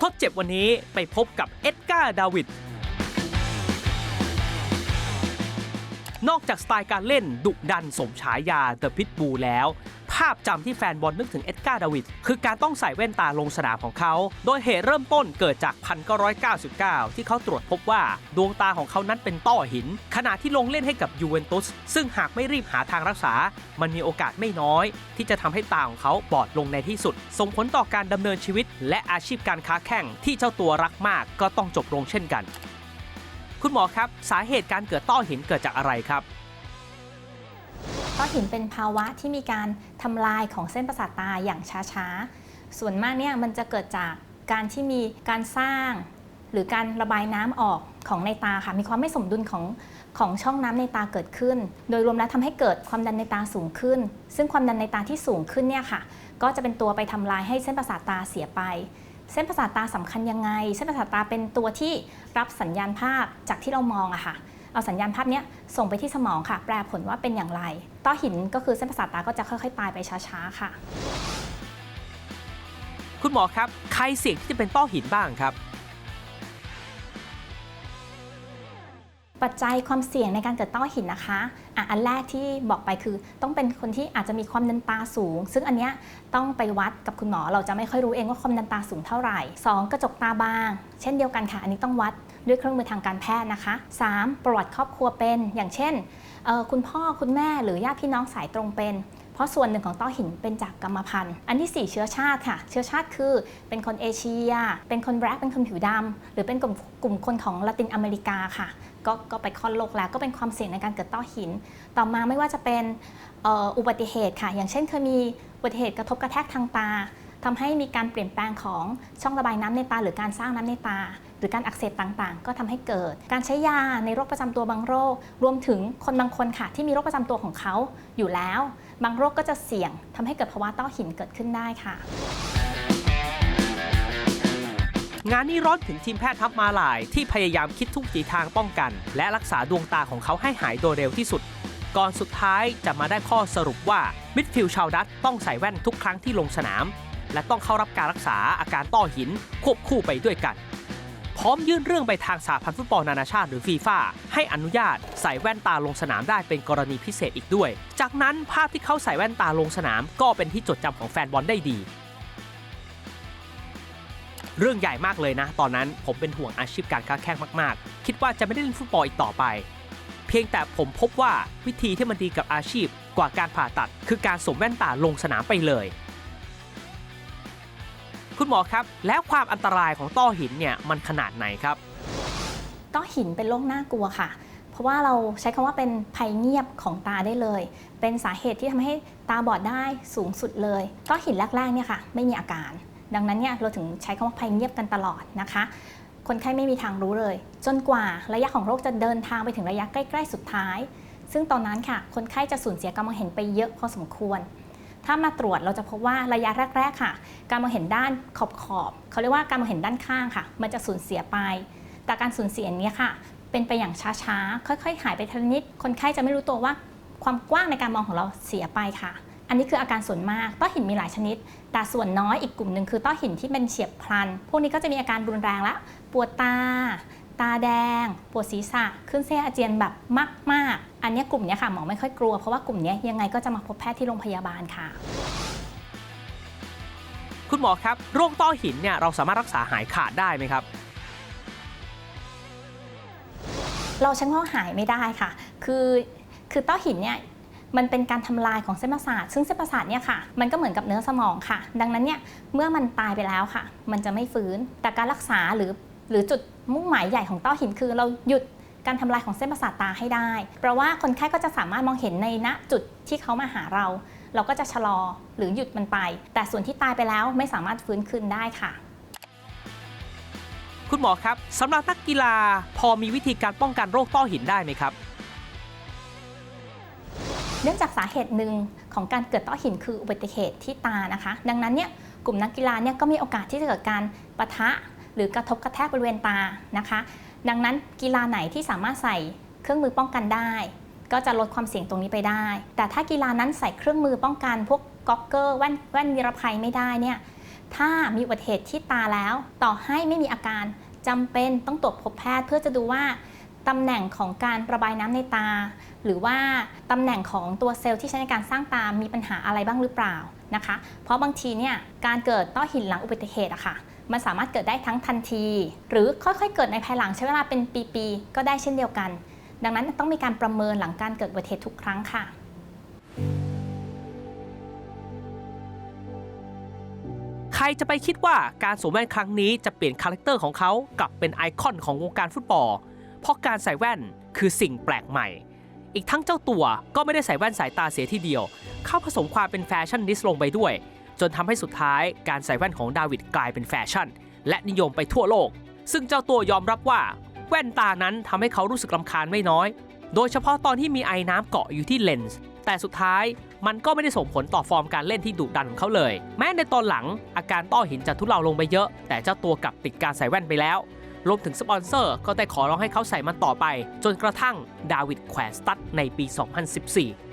ทดเจ็บวันนี้ไปพบกับเอ็ดการ์ดาวิดนอกจากสไตล์การเล่นดุดันสมฉายาเดอะพิทบูแล้ว ภาพจำที่แฟนบอลนึกถึงเอ็ดการ์ดาวิดคือการต้องใส่แว่นตาลงสนามของเขา โดยเหตุเริ่มต้นเกิดจาก 1999 ที่เขาตรวจพบว่าดวงตาของเขานั้นเป็นต้อหิน ขณะที่ลงเล่นให้กับยูเวนตุสซึ่งหากไม่รีบหาทางรักษา มันมีโอกาสไม่น้อย ที่จะทำให้ตาของเขาบอดลงในที่สุด ส่งผลต่อการดำเนินชีวิต และอาชีพการค้าแข่งที่เจ้าตัวรักมากก็ต้องจบลงเช่นกัน คุณหมอครับ สาเหตุการเกิดต้อหินเกิดจากอะไรครับ ต้อหินเป็นภาวะที่มีการทำลายของเส้นประสาทตาอย่างช้าๆ ส่วนมากเนี่ยมันจะเกิดจากการที่มีการสร้าง หรือการระบายน้ำออกของในตาค่ะมีความไม่สมดุลของของช่องน้ำในตาเกิดขึ้น โดยรวมแล้วทำให้เกิดความดันในตาสูงขึ้น ซึ่งความดันในตาที่สูงขึ้นเนี่ยค่ะ ก็จะเป็นตัวไปทำลายให้เส้นประสาทตาเสียไป เส้นประสาทตาสำคัญยังไง เส้นประสาทตาเป็นตัวที่รับสัญญาณภาพจากที่เรามองอะค่ะ เอาสัญญาณภาพนี้ส่งไปที่สมองค่ะ แปลผลว่าเป็นอย่างไร ต้อหินก็คือเส้นประสาทตาก็จะค่อย ๆ ตายไปช้าๆค่ะ คุณหมอครับ ใครเสี่ยงที่จะเป็นต้อหินบ้างครับ ปัจจัยความเสี่ยงในการเกิดต้อหินนะคะอะอันแรกที่บอกไปคือ ต้องเป็นคนที่อาจจะมีความดันตาสูง ซึ่งอันเนี้ยต้องไปวัดกับคุณหมอเราจะไม่ค่อยรู้เองว่าความดันตาสูงเท่าไหร่ 2. กระจกตาบาง เช่นเดียวกันค่ะ อันนี้ต้องวัดด้วยเครื่องมือทางการแพทย์นะคะ 3. ประวัติครอบครัวเป็น อย่างเช่นคุณพ่อคุณแม่หรือญาติพี่น้องสายตรงเป็น ราะส่วนหนึ่งของต้อหินเป็นจากกรรมพันธุ์ อันที่ 4 เชื้อชาติค่ะ เชื้อชาติคือเป็นคนเอเชีย เป็นคนแบล็คเป็นคนผิวดำหรือเป็นกลุ่มกลุ่มคนของละตินอเมริกาค่ะก็ก็ไปคลอดโลกแล้วก็เป็นความเสี่ยงในการเกิดต้อหิน ต่อมาไม่ว่าจะเป็นอุบัติเหตุค่ะ อย่างเช่นเคยมีอุบัติเหตุกระทบกระแทกทางตาทำให้มีการเปลี่ยนแปลงของช่องระบายน้ำในตา หรือการสร้างน้ำในตา หรือการอักเสบต่างๆ ก็ทำให้เกิด การใช้ยาในโรคประจำตัวบางโรค รวมถึงคนบางคนค่ะที่มีโรคประจำตัวของเขาอยู่แล้ว บางโรคก็จะเสี่ยงทำให้เกิดภาวะต้อหินเกิดขึ้นได้ค่ะ งานนี้ร้อนถึงทีมแพทย์ทัพมาลาย ที่พยายามคิดทุกวิถีทางป้องกัน และรักษาดวงตาของเขาให้หายโดยเร็วที่สุด ก่อนสุดท้ายจะมาได้ข้อสรุปว่ามิดฟิลชาวดัตต้องใส่แว่นทุกครั้งที่ลงสนาม และต้องเข้ารับการรักษาอาการต้อหินควบคู่ไปด้วยกัน พร้อมยื่นเรื่องไปทางสหพันธ์ฟุตบอลนานาชาติหรือฟีฟ่าให้อนุญาตใส่แว่นตาลงสนามได้เป็นกรณีพิเศษอีกด้วย จากนั้นภาพที่เขาใส่แว่นตาลงสนามก็เป็นที่จดจำของแฟนบอลได้ดี เรื่องใหญ่มากเลยนะ ตอนนั้นผมเป็นห่วงอาชีพการค้าแข่งมากๆ คิดว่าจะไม่ได้เล่นฟุตบอลอีกต่อไป เพียงแต่ผมพบว่าวิธีที่มันดีกับอาชีพกว่าการผ่าตัด คือการสวมแว่นตาลงสนามไปเลย คุณหมอครับ แล้วความอันตรายของต้อหินเนี่ยมันขนาดไหนครับ ต้อหินเป็นโรคน่ากลัวค่ะ เพราะว่าเราใช้คำว่าเป็นภัยเงียบของตาได้เลย เป็นสาเหตุที่ทำให้ตาบอดได้สูงสุดเลย ต้อหินแรกๆเนี่ยค่ะไม่มีอาการ ดังนั้นเนี่ยเราถึงใช้คำว่าภัยเงียบกันตลอดนะคะ คนไข้ไม่มีทางรู้เลย จนกว่าระยะของโรคจะเดินทางไปถึงระยะใกล้ ๆ สุดท้าย ซึ่งตอนนั้นค่ะ คนไข้จะสูญเสียการมองเห็นไปเยอะพอสมควร ถ้ามาตรวจเราจะพบว่าระยะแรก ๆ ค่ะ การมองเห็นด้านขอบขอบๆเขาเรียกว่าการมองเห็นด้านข้างค่ะ มันจะสูญเสียไป แต่การสูญเสียนี้ค่ะ เป็นไปอย่างช้าๆ ค่อยๆ หายไปทีละนิด คนไข้จะไม่รู้ตัวว่าความกว้างในการมองของเราเสียไปค่ะ อันนี้คืออาการส่วนมาก ต้อหินมีหลายชนิด แต่ส่วนน้อยอีกกลุ่มหนึ่งคือต้อหินที่เป็นเฉียบพลัน พวกนี้ก็จะมีอาการรุนแรงละ ปวดตา ตาแดง ปวดศีรษะ ขึ้นเส้นอาเจียนแบบมาก ๆ อันเนี้ยกลุ่มเนี้ยค่ะหมอไม่ค่อยกลัวเพราะว่ากลุ่มเนี้ยยังไงก็จะมาพบแพทย์ที่โรงพยาบาลค่ะ คุณหมอครับ โรคต้อหินเนี่ยเราสามารถรักษาหายขาดได้ไหมครับ เราใช้คำว่าหายไม่ได้ค่ะ คือคือต้อหินเนี่ยมันเป็นการทำลายของเส้นประสาท ซึ่งเส้นประสาทเนี่ยค่ะ มันก็เหมือนกับเนื้อสมองค่ะ ดังนั้นเนี่ย เมื่อมันตายไปแล้วค่ะ มันจะไม่ฟื้น แต่การรักษาหรือหรือจุดมุ่งหมายใหญ่ของต้อหินคือเราหยุด การทำลายของเส้นประสาทตาให้ได้ เพราะว่าคนไข้ก็จะสามารถมองเห็นในณจุดที่เขามาหาเรา เราก็จะชะลอหรือหยุดมันไป แต่ส่วนที่ตายไปแล้วไม่สามารถฟื้นคืนได้ค่ะ คุณหมอครับสำหรับนักกีฬาพอมีวิธีการป้องกันโรคต้อหินได้ไหมครับเนื่องจากสาเหตุหนึ่งของการเกิดต้อหินคืออุบัติเหตุที่ตานะคะ ดังนั้นเนี่ยกลุ่มนักกีฬาเนี่ยก็มีโอกาสที่จะเกิดการปะทะ หรือกระทบกระแทกบริเวณตานะคะ ดังนั้นกีฬาไหนที่สามารถใส่เครื่องมือป้องกันได้ ก็จะลดความเสี่ยงตรงนี้ไปได้ แต่ถ้ากีฬานั้นใส่เครื่องมือป้องกัน พวกก๊อกเกอร์แว่นแว่นนิรภัยไม่ได้เนี่ยถ้ามีอุบัติเหตุที่ตาแล้ว ต่อให้ไม่มีอาการจำเป็นต้องตรวจพบแพทย์เพื่อจะดูว่าตำแหน่งของการระบายน้ำในตา หรือว่าตำแหน่งของตัวเซลล์ที่ใช้ในการสร้างตามีปัญหาอะไรบ้างหรือเปล่านะคะ เพราะบางทีเนี่ยการเกิดต้อหินหลังอุบัติเหตุอะค่ะ มันสามารถเกิดได้ทั้งทันที หรือค่อยๆ เกิดในภายหลังใช้เวลาเป็นปีๆ ก็ได้เช่นเดียวกัน ดังนั้นต้องมีการประเมินหลังการเกิดอุบัติเหตุทุกครั้งค่ะใครจะไปคิดว่าการสวมแว่นครั้งนี้จะเปลี่ยนคาแรคเตอร์ของเขากลับเป็นไอคอนของวงการฟุตบอล เพราะการใส่แว่นคือสิ่งแปลกใหม่ อีกทั้งเจ้าตัวก็ไม่ได้ใส่แว่นสายตาเสียทีเดียว เข้าผสมความเป็นแฟชั่นนิสต์ลงไปด้วย จนทำให้สุดท้ายการใส่แว่นของดาวิดกลายเป็นแฟชั่น และนิยมไปทั่วโลก ซึ่งเจ้าตัวยอมรับว่า แว่นตานั้นทำให้เขารู้สึกลำคาญไม่น้อย โดยเฉพาะตอนที่มีไอ้น้ำเกาะอยู่ที่เลนส์แต่สุดท้ายมันก็ไม่ได้ส่งผลต่อฟอร์มการเล่นที่ดุดันของเขาเลย แม้ในตอนหลังอาการต้อหินจะทุเลาลงไปเยอะ แต่เจ้าตัวกลับติดการใส่แว่นไปแล้วรวมถึงสปอนเซอร์ก็ได้ขอร้องให้เขาใส่มันต่อไป จนกระทั่งดาวิดแขวนสตั๊ดในปี 2014